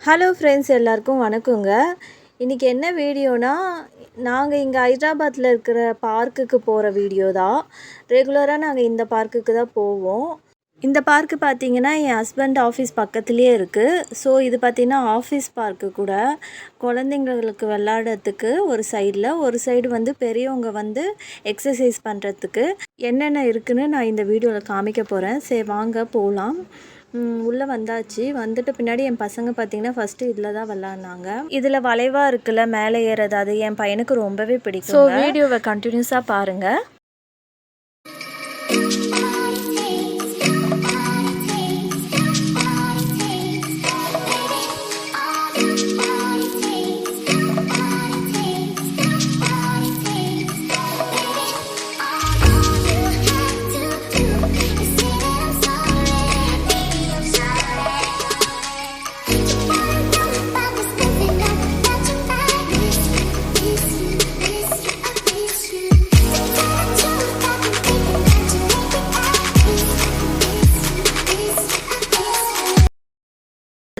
Hello friends எல்லாருக்கும் வணக்கங்க. இன்றைக்கி என்ன வீடியோனா நாங்கள் இங்கே ஹைதராபாத்தில் இருக்கிற பார்க்குக்கு போகிற வீடியோ தான். ரெகுலராக நாங்கள் இந்த பார்க்குக்கு தான் போவோம். இந்த பார்க்கு பார்த்தீங்கன்னா என் ஹஸ்பண்ட் ஆஃபீஸ் பக்கத்துலேயே இருக்குது ஸோ இது பார்த்திங்கன்னா ஆஃபீஸ் பார்க்கு கூட. குழந்தைங்களுக்கு விளாட்றதுக்கு ஒரு சைடில் ஒரு சைடு வந்து பெரியவங்க வந்து எக்ஸசைஸ் பண்ணுறதுக்கு என்னென்ன இருக்குதுன்னு நான் இந்த வீடியோவில் காமிக்க போகிறேன் சரி வாங்க போகலாம் உள்ளே வந்தாச்சு. வந்துட்டு பின்னாடி என் பசங்க பார்த்தீங்கன்னா ஃபஸ்ட்டு இதில் தான் விளாட்னாங்க இதில் வளைவாக இருக்குல்ல மேலே ஏறது அது என் பையனுக்கு ரொம்பவே பிடிக்கும் ஸோ வீடியோவை கண்டினியூஸாக பாருங்கள்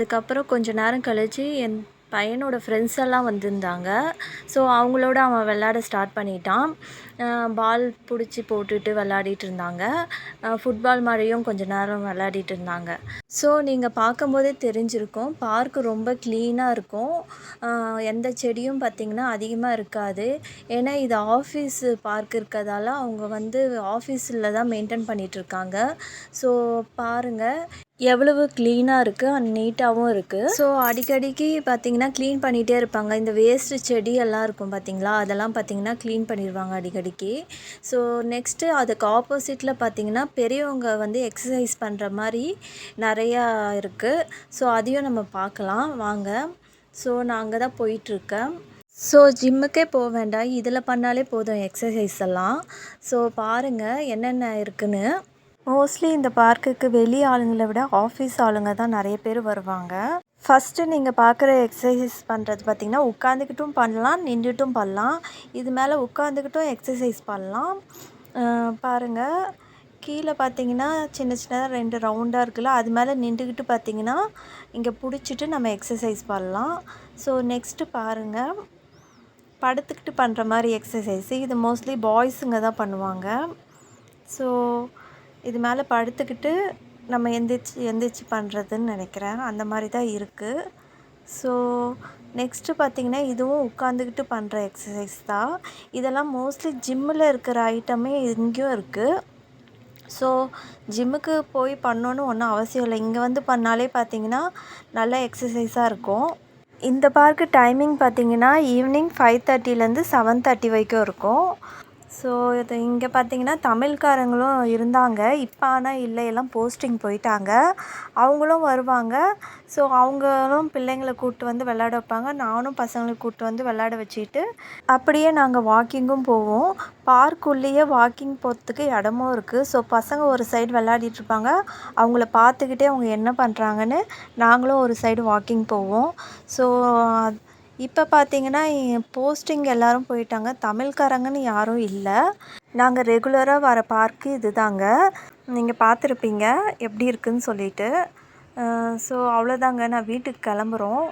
அதுக்கப்புறம் கொஞ்ச நேரம் கழித்து என் பையனோட ஃப்ரெண்ட்ஸ் எல்லாம் வந்திருந்தாங்க. ஸோ அவங்களோட அவன் விளாட ஸ்டார்ட் பண்ணிட்டான். பால் பிடிச்சி போட்டுட்டு விளாடிட்டு இருந்தாங்க. ஃபுட்பால் மாதிரியும் கொஞ்ச நேரம் விளாடிட்டு இருந்தாங்க. ஸோ நீங்கள் பார்க்கும்போதே தெரிஞ்சிருக்கும். பார்க் ரொம்ப க்ளீனாக இருக்கும். எந்த செடியும் பார்த்திங்கன்னா அதிகமாக இருக்காது. ஏன்னா இது ஆஃபீஸ் பார்க் இருக்கிறதால அவங்க வந்து ஆஃபீஸில் தான் மெயின்டைன் பண்ணிகிட்ருக்காங்க ஸோ பாருங்கள் எவ்வளவு க்ளீனாக இருக்குது அண்ட் நீட்டாகவும் இருக்குது ஸோ அடிக்கடிக்கு பார்த்திங்கன்னா க்ளீன் பண்ணிகிட்டே இருப்பாங்க. இந்த வேஸ்ட்டு செடி எல்லாம் இருக்கும் பார்த்திங்களா அதெல்லாம் பார்த்திங்கன்னா க்ளீன் பண்ணிடுவாங்க அடிக்கடிக்கு. ஸோ நெக்ஸ்ட்டு அதுக்கு ஆப்போசிட்டில் பார்த்திங்கன்னா பெரியவங்க வந்து எக்ஸசைஸ் பண்ணுற மாதிரி நிறையா இருக்குது ஸோ அதையும் நம்ம பார்க்கலாம். வாங்க. ஸோ நான் அங்கே தான் போயிட்டுருக்கேன். ஸோ ஜிம்முக்கே போக வேண்டாம். இதில் பண்ணாலே போதும் எக்ஸசைஸ் எல்லாம். ஸோ பாருங்கள் என்னென்ன இருக்குன்னு. மோஸ்ட்லி இந்த பார்க்குக்கு வெளி ஆளுங்களை விட ஆஃபீஸ் ஆளுங்க தான் நிறைய பேர் வருவாங்க. ஃபஸ்ட்டு நீங்கள் பார்க்குற எக்ஸசைஸ் பண்ணுறது பார்த்திங்கன்னா உட்காந்துக்கிட்டும் பண்ணலாம் நின்றுட்டும் பண்ணலாம். இது மேலே உட்காந்துக்கிட்டும் எக்ஸசைஸ் பண்ணலாம். பாருங்கள் கீழே பார்த்தீங்கன்னா சின்ன சின்னதாக ரெண்டு ரவுண்டாக இருக்குல்ல அது மேலே நின்றுக்கிட்டு பார்த்தீங்கன்னா இங்கே பிடிச்சிட்டு நம்ம எக்ஸசைஸ் பண்ணலாம். ஸோ நெக்ஸ்ட்டு பாருங்கள் படுத்துக்கிட்டு பண்ணுற மாதிரி எக்ஸசைஸு இது மோஸ்ட்லி பாய்ஸுங்க தான் பண்ணுவாங்க. ஸோ இது மேலே படுத்துக்கிட்டு நம்ம எந்திரிச்சு எந்திரிச்சு பண்ணுறதுன்னு நினைக்கிறேன். அந்த மாதிரி தான் இருக்குது ஸோ நெக்ஸ்ட்டு பார்த்திங்கன்னா இதுவும் உட்காந்துக்கிட்டு பண்ணுற எக்ஸசைஸ் தான். இதெல்லாம் மோஸ்ட்லி ஜிம்மில் இருக்கிற ஐட்டமே இங்கேயும் இருக்குது ஸோ ஜிம்முக்கு போய் பண்ணணுன்னு ஒன்றும் அவசியம் இல்லை. இங்கே வந்து பண்ணாலே பார்த்திங்கன்னா நல்ல எக்ஸசைஸாக இருக்கும். இந்த பார்க்கு டைமிங் பார்த்திங்கன்னா ஈவினிங் ஃபைவ் தேர்ட்டிலேருந்து செவன் தேர்ட்டி வரைக்கும் இருக்கும். ஸோ இது இங்கே பார்த்தீங்கன்னா தமிழ்காரங்களும் இருந்தாங்க. இப்போ ஆனால் இல்லை. எல்லாம் போஸ்டிங் போயிட்டாங்க. அவங்களும் வருவாங்க. ஸோ அவங்களும் பிள்ளைங்களை கூப்பிட்டு வந்து விளாட வைப்பாங்க. நானும் பசங்களை கூப்பிட்டு வந்து விளாட வச்சுட்டு அப்படியே நாங்கள் வாக்கிங்கும் போவோம். பார்க்குள்ளேயே வாக்கிங் போகிறதுக்கு இடமும் இருக்குது ஸோ பசங்க ஒரு சைடு விளாடிட்ருப்பாங்க அவங்கள பார்த்துக்கிட்டே அவங்க என்ன பண்ணுறாங்கன்னு நாங்களும் ஒரு சைடு வாக்கிங் போவோம். ஸோ இப்போ பார்த்தீங்கன்னா போஸ்டிங் எல்லோரும் போயிட்டாங்க. தமிழ்காரங்கன்னு யாரும் இல்லை. நாங்கள் ரெகுலராக வர பார்க்கு இது தாங்க நீங்கள் பார்த்துருப்பீங்க எப்படி இருக்குதுன்னு சொல்லிட்டு. ஸோ அவ்வளோதாங்க நான் வீட்டுக்கு கிளம்புறோம்.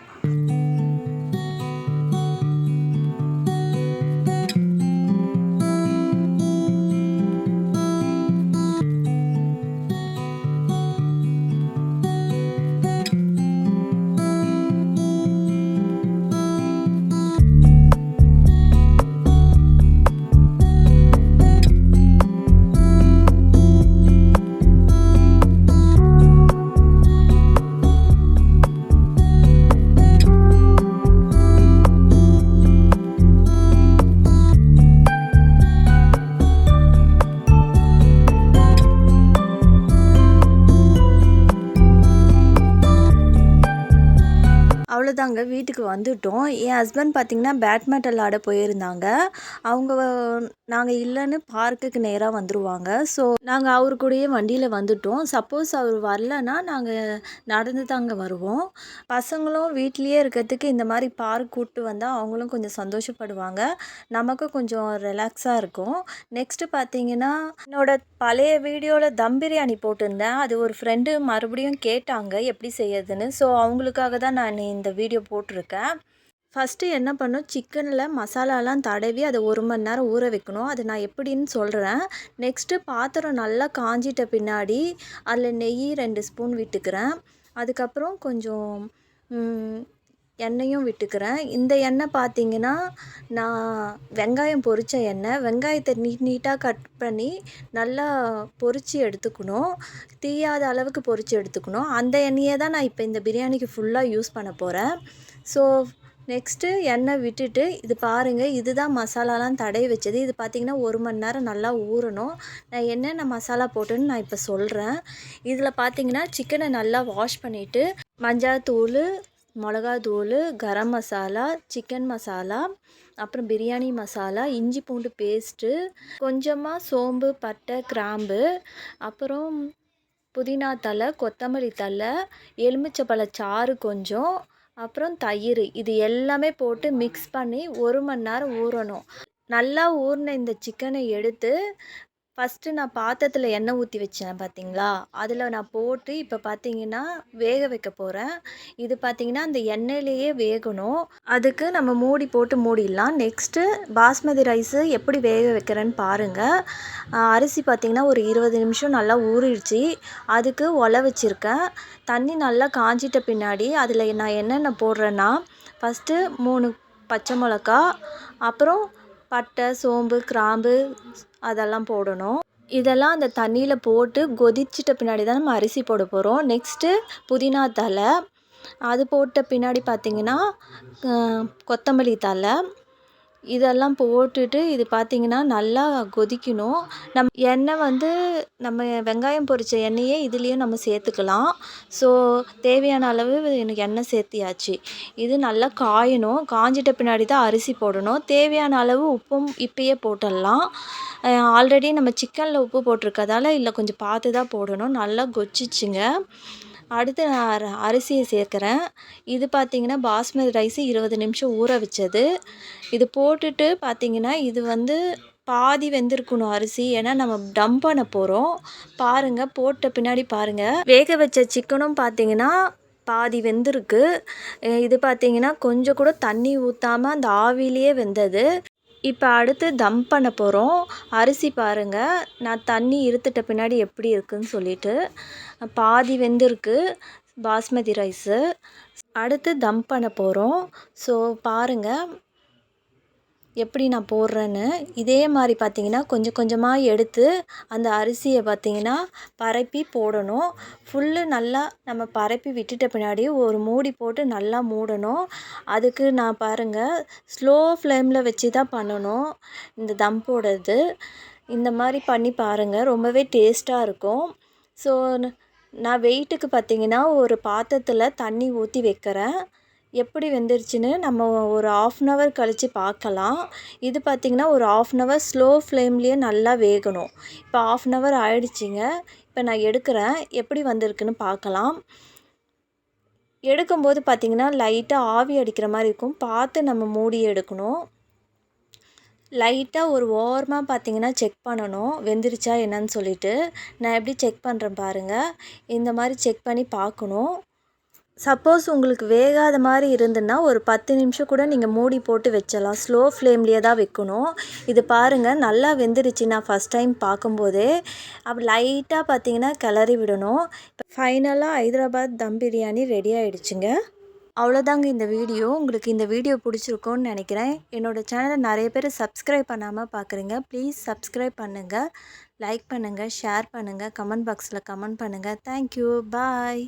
தாங்க வீட்டுக்கு வந்துட்டோம். என் ஹஸ்பண்ட் பார்த்திங்கன்னா பேட்மிண்டன் ஆட போயிருந்தாங்க. அவங்க நாங்கள் இல்லைன்னு பார்க்குக்கு நேராக வந்துடுவாங்க ஸோ நாங்கள் அவர் கூடயே வண்டியில் வந்துட்டோம். சப்போஸ் அவர் வரலன்னா நாங்கள் நடந்து தாங்க வருவோம். பசங்களும் வீட்லேயே இருக்கிறதுக்கு இந்த மாதிரி பார்க் கூப்பிட்டு வந்தால் அவங்களும் கொஞ்சம் சந்தோஷப்படுவாங்க. நமக்கும் கொஞ்சம் ரிலாக்ஸாக இருக்கும். நெக்ஸ்ட்டு பார்த்தீங்கன்னா என்னோட பழைய வீடியோவில் தம் பிரியாணி போட்டிருந்தேன். அது ஒரு ஃப்ரெண்டு மறுபடியும் கேட்டாங்க எப்படி செய்யறதுன்னு. ஸோ அவங்களுக்காக தான் நான் இந்த வீடியோ போட்டிருக்கேன். ஃபஸ்ட்டு என்ன பண்ணும்? சிக்கனில் மசாலாலாம் தடவி அதை ஒரு மணி நேரம் ஊற வைக்கணும். அது நான் எப்படின்னு சொல்கிறேன் நெக்ஸ்ட்டு பாத்திரம் நல்லா காஞ்சிட்ட பின்னாடி அதில் நெய் ரெண்டு ஸ்பூன் விட்டுக்கிறேன். அதுக்கப்புறம் கொஞ்சம் எண்ணெயும் விட்டுக்கிறேன். இந்த எண்ணெய் பார்த்தீங்கன்னா நான் வெங்காயம் பொரித்த எண்ணெய். வெங்காயத்தை நீட் நீட்டாக கட் பண்ணி நல்லா பொரித்து எடுத்துக்கணும். தீயாத அளவுக்கு பொரித்து எடுத்துக்கணும். அந்த எண்ணெயை தான் நான் இப்போ இந்த பிரியாணிக்கு ஃபுல்லாக யூஸ் பண்ண போகிறேன் ஸோ நெக்ஸ்ட்டு எண்ணெய் விட்டுட்டு இது பாருங்கள் இதுதான் மசாலாலாம் தடவி வச்சது. இது பார்த்திங்கன்னா ஒரு மணி நேரம் நல்லா ஊறணும். நான் என்னென்ன மசாலா போட்டேன்னு நான் இப்போ சொல்கிறேன் இதில் பார்த்தீங்கன்னா சிக்கனை நல்லா வாஷ் பண்ணிவிட்டு மஞ்சாத்தூள் மிளகாத்தூள் கரம் மசாலா சிக்கன் மசாலா அப்புறம் பிரியாணி மசாலா இஞ்சி பூண்டு பேஸ்ட்டு கொஞ்சமாக சோம்பு பட்டை கிராம்பு அப்புறம் புதினா தழை கொத்தமல்லி தழை எலுமிச்சப்பழ சாறு கொஞ்சம் அப்புறம் தயிர். இது எல்லாமே போட்டு மிக்ஸ் பண்ணி ஒரு மணி நேரம் ஊறணும். நல்லா ஊறின இந்த சிக்கனை எடுத்து ஃபஸ்ட்டு நான் பாத்திரத்தில் எண்ணெய் ஊற்றி வச்சேன் பார்த்தீங்களா அதில் நான் போட்டு இப்போ பார்த்தீங்கன்னா வேக வைக்க போகிறேன் இது பார்த்தீங்கன்னா அந்த எண்ணெயிலேயே வேகணும். அதுக்கு நம்ம மூடி போட்டு மூடிடலாம். நெக்ஸ்ட்டு பாஸ்மதி ரைஸு எப்படி வேக வைக்கிறேன்னு பாருங்கள் அரிசி பார்த்திங்கன்னா ஒரு இருபது நிமிஷம் நல்லா ஊறிடுச்சு. அதுக்கு ஒலை வச்சுருக்கேன். தண்ணி நல்லா காஞ்சிட்ட பின்னாடி அதில் நான் என்னென்ன போடுறேன்னா ஃபஸ்ட்டு மூணு பச்சை மிளகா அப்புறம் பட்டை சோம்பு கிராம்பு அதெல்லாம் போடணும். இதெல்லாம் அந்த தண்ணியில் போட்டு கொதிச்சிட்ட பின்னாடி தான் நம்ம அரிசி போட போகிறோம் நெக்ஸ்ட்டு புதினா தழை. அது போட்ட பின்னாடி பார்த்திங்கன்னா கொத்தமல்லி தழை. இதெல்லாம் போட்டுட்டு இது பார்த்திங்கன்னா நல்லா கொதிக்கணும். நம் எண்ணெய் வந்து நம்ம வெங்காயம் பொரிச்ச எண்ணெயே இதுலேயும் நம்ம சேர்த்துக்கலாம். ஸோ தேவையான அளவு எனக்கு எண்ணெய் சேர்த்தியாச்சு. இது நல்லா காயணும். காஞ்சிட்ட பின்னாடி தான் அரிசி போடணும். தேவையான அளவு உப்பும் இப்பயே போட்டுடலாம் ஆல்ரெடி நம்ம சிக்கனில் உப்பு போட்டிருக்கதால இல்லை கொஞ்சம் பார்த்து தான் போடணும். நல்லா கொச்சிச்சுங்க. அடுத்து நான் அரிசியை சேர்க்குறேன். இது பார்த்தீங்கன்னா பாஸ்மதி ரைஸு இருபது நிமிஷம் ஊற வச்சது. இது போட்டுட்டு பார்த்திங்கன்னா இது வந்து பாதி வெந்திருக்கணும் அரிசி. ஏன்னா நம்ம டம் பண்ண போகிறோம் பாருங்கள் போட்ட பின்னாடி பாருங்கள் வேக வச்ச சிக்கனும் பார்த்தீங்கன்னா பாதி வெந்திருக்கு. இது பார்த்தீங்கன்னா கொஞ்சம் கூட தண்ணி ஊற்றாம அந்த ஆவிலேயே வெந்தது. இப்போ அடுத்து தம் பண்ண போகிறோம் அரிசி பாருங்கள் நான் தண்ணி இருத்துட்ட பின்னாடி எப்படி இருக்குன்னு சொல்லிட்டு பாதி வெந்திருக்கு பாஸ்மதி ரைஸு அடுத்து தம் பண்ண போகிறோம் ஸோ பாருங்கள் எப்படி நான் போடுறேன்னு இதே மாதிரி பார்த்திங்கன்னா கொஞ்சம் கொஞ்சமாக எடுத்து அந்த அரிசியை பார்த்திங்கன்னா பரப்பி போடணும். ஃபுல்லு நல்லா நம்ம பரப்பி விட்டுட்ட பின்னாடி ஒரு மூடி போட்டு நல்லா மூடணும். அதுக்கு நான் பாருங்கள் ஸ்லோ ஃப்ளேமில் வச்சு தான் பண்ணணும் இந்த தம் போடுறது இந்த மாதிரி பண்ணி பாருங்கள் ரொம்பவே டேஸ்ட்டாக இருக்கும். ஸோ நான் வெயிட்டுக்கு பார்த்தீங்கன்னா ஒரு பாத்திரத்தில் தண்ணி ஊற்றி வைக்கிறேன். எப்படி வெந்துருச்சுன்னு நம்ம ஒரு ஆஃப் அன் ஹவர் கழித்து பார்க்கலாம். இது பார்த்திங்கன்னா ஒரு ஆஃப் அன் ஹவர் ஸ்லோ ஃப்ளேம்லேயே நல்லா வேகணும். இப்போ ஆஃப் அன் ஹவர் ஆயிடுச்சிங்க. இப்போ நான் எடுக்கிறேன். எப்படி வந்திருக்குன்னு பார்க்கலாம். எடுக்கும்போது பார்த்திங்கன்னா லைட்டாக ஆவி அடிக்கிற மாதிரி இருக்கும். பார்த்து நம்ம மூடி எடுக்கணும். லைட்டாக ஒரு ஓரமாக பார்த்தீங்கன்னா செக் பண்ணணும். வெந்துருச்சா என்னன்னு சொல்லிட்டு. நான் எப்படி செக் பண்ணுறேன் பாருங்கள் இந்த மாதிரி செக் பண்ணி பார்க்கணும். சப்போஸ் உங்களுக்கு வேகாத மாதிரி இருந்துன்னா ஒரு பத்து நிமிஷம் கூட நீங்கள் மூடி போட்டு வச்சலாம். ஸ்லோ ஃப்ளேம்லேயே தான் வைக்கணும். இது பாருங்கள் நல்லா வெந்துருச்சு. நான் ஃபஸ்ட் டைம் பார்க்கும்போதே அப்போ லைட்டாக பார்த்தீங்கன்னா கிளறி விடணும். ஃபைனலாக ஹைதராபாத் தம் பிரியாணி ரெடி ஆகிடுச்சுங்க அவ்வளோதாங்க இந்த வீடியோ. உங்களுக்கு இந்த வீடியோ பிடிச்சிருக்கோன்னு நினைக்கிறேன். என்னோட சேனலை நிறைய பேர் சப்ஸ்கிரைப் பண்ணாமல் பார்க்குறீங்க. ப்ளீஸ் சப்ஸ்கிரைப் பண்ணுங்கள் லைக் பண்ணுங்கள் ஷேர் பண்ணுங்கள் கமெண்ட் பாக்ஸில் கமெண்ட் பண்ணுங்கள் தேங்க்யூ பாய்